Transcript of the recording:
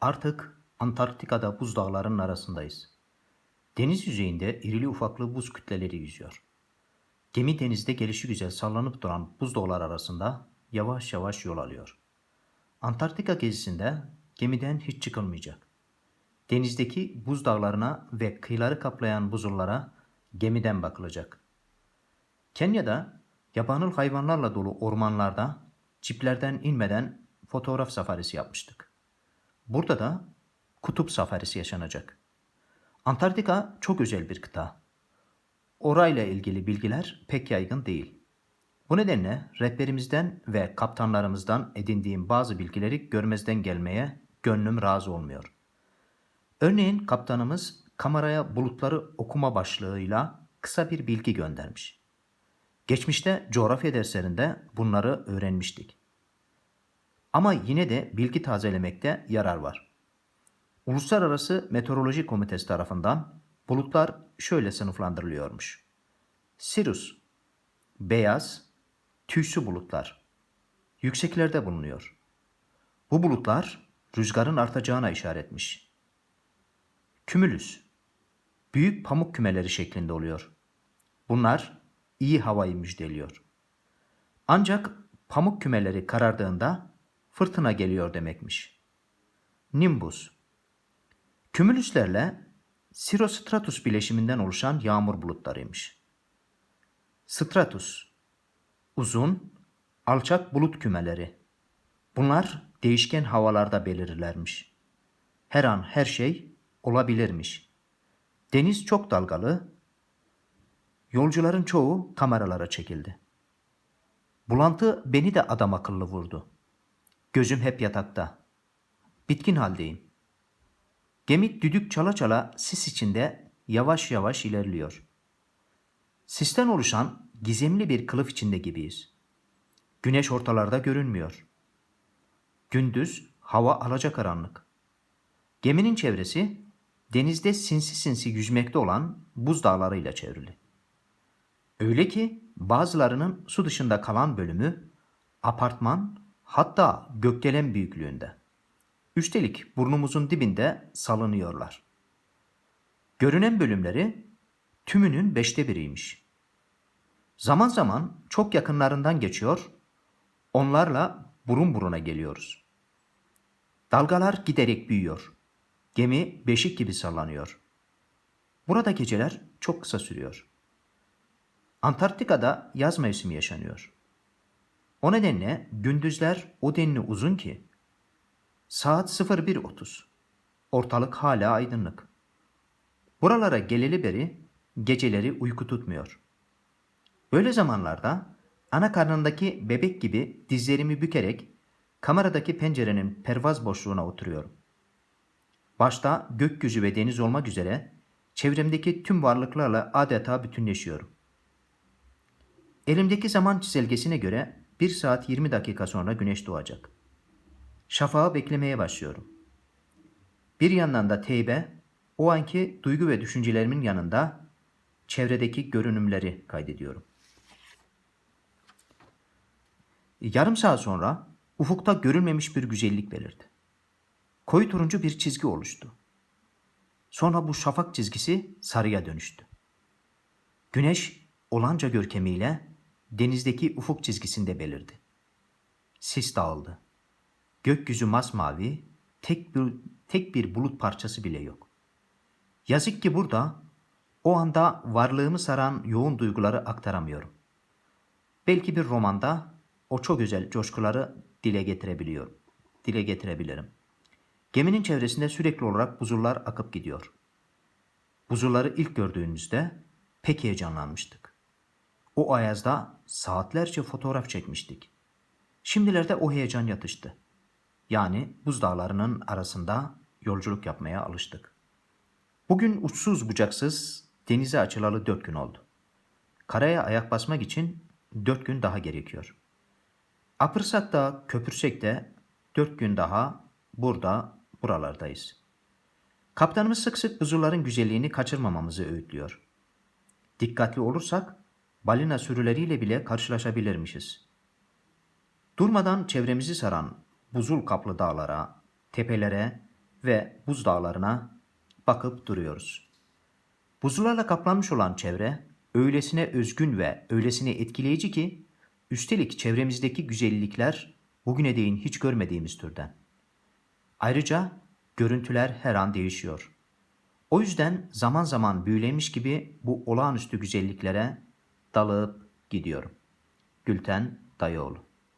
Artık Antarktika'da buzdağlarının arasındayız. Deniz yüzeyinde irili ufaklı buz kütleleri yüzüyor. Gemi denizde gelişigüzel sallanıp duran buzdağlar arasında yavaş yavaş yol alıyor. Antarktika gezisinde gemiden hiç çıkılmayacak. Denizdeki buzdağlarına ve kıyıları kaplayan buzullara gemiden bakılacak. Kenya'da yabanıl hayvanlarla dolu ormanlarda ciplerden inmeden fotoğraf safarisi yapmıştık. Burada da kutup safarisi yaşanacak. Antarktika çok özel bir kıta. Orayla ilgili bilgiler pek yaygın değil. Bu nedenle rehberimizden ve kaptanlarımızdan edindiğim bazı bilgileri görmezden gelmeye gönlüm razı olmuyor. Örneğin kaptanımız kameraya bulutları okuma başlığıyla kısa bir bilgi göndermiş. Geçmişte coğrafya derslerinde bunları öğrenmiştik. Ama yine de bilgi tazelemekte yarar var. Uluslararası Meteoroloji Komitesi tarafından bulutlar şöyle sınıflandırılıyormuş. Sirius, beyaz, tüysü bulutlar. Yükseklerde bulunuyor. Bu bulutlar rüzgarın artacağına işaretmiş. Kümülüs, büyük pamuk kümeleri şeklinde oluyor. Bunlar iyi havayı müjdeliyor. Ancak pamuk kümeleri karardığında fırtına geliyor demekmiş. Nimbus, kümülüslerle Sirostratus bileşiminden oluşan yağmur bulutlarıymış. Stratus, uzun, alçak bulut kümeleri. Bunlar değişken havalarda belirirlermiş. Her an her şey olabilirmiş. Deniz çok dalgalı, yolcuların çoğu kameralara çekildi. Bulantı beni de adam akıllı vurdu. Gözüm hep yatakta. Bitkin haldeyim. Gemi düdük çala çala sis içinde yavaş yavaş ilerliyor. Sisten oluşan gizemli bir kılıf içinde gibiyiz. Güneş ortalarda görünmüyor. Gündüz hava alacakaranlık. Geminin çevresi denizde sinsi sinsi yüzmekte olan buz dağlarıyla çevrili. Öyle ki bazılarının su dışında kalan bölümü apartman hatta gökdelen büyüklüğünde. Üstelik burnumuzun dibinde salınıyorlar. Görünen bölümleri tümünün beşte biriymiş. Zaman zaman çok yakınlarından geçiyor, onlarla burun buruna geliyoruz. Dalgalar giderek büyüyor. Gemi beşik gibi sallanıyor. Burada geceler çok kısa sürüyor. Antarktika'da yaz mevsimi yaşanıyor. O nedenle gündüzler o denli uzun ki saat 01.30. Ortalık hala aydınlık. Buralara geleli beri geceleri uyku tutmuyor. Böyle zamanlarda ana karnındaki bebek gibi dizlerimi bükerek kameradaki pencerenin pervaz boşluğuna oturuyorum. Başta gökyüzü ve deniz olmak üzere çevremdeki tüm varlıklarla adeta bütünleşiyorum. Elimdeki zaman çizelgesine göre 1 saat 20 dakika sonra güneş doğacak. Şafağı beklemeye başlıyorum. Bir yandan da teybe o anki duygu ve düşüncelerimin yanında çevredeki görünümleri kaydediyorum. Yarım saat sonra ufukta görülmemiş bir güzellik belirdi. Koyu turuncu bir çizgi oluştu. Sonra bu şafak çizgisi sarıya dönüştü. Güneş olanca görkemiyle denizdeki ufuk çizgisinde belirdi. Sis dağıldı. Gökyüzü masmavi, tek bir, tek bir bulut parçası bile yok. Yazık ki burada o anda varlığımı saran yoğun duyguları aktaramıyorum. Belki bir romanda o çok özel coşkuları dile getirebiliyorum. Dile getirebilirim. Geminin çevresinde sürekli olarak buzullar akıp gidiyor. Buzulları ilk gördüğümüzde pek heyecanlanmıştık. O ayazda saatlerce fotoğraf çekmiştik. Şimdilerde o heyecan yatıştı. Yani buzdağlarının arasında yolculuk yapmaya alıştık. Bugün uçsuz bucaksız denize açılalı dört gün oldu. Karaya ayak basmak için dört gün daha gerekiyor. Apırsak da köpürsek de dört gün daha burada buralardayız. Kaptanımız sık sık buzulların güzelliğini kaçırmamamızı öğütlüyor. Dikkatli olursak balina sürüleriyle bile karşılaşabilirmişiz. Durmadan çevremizi saran buzul kaplı dağlara, tepelere, ve buzdağlarına bakıp duruyoruz. Buzullarla kaplanmış olan çevre öylesine özgün ve öylesine etkileyici ki üstelik çevremizdeki güzellikler bugüne değin hiç görmediğimiz türden. Ayrıca görüntüler her an değişiyor. O yüzden zaman zaman büyülemiş gibi bu olağanüstü güzelliklere dalıp gidiyorum. Gülten Dayıoğlu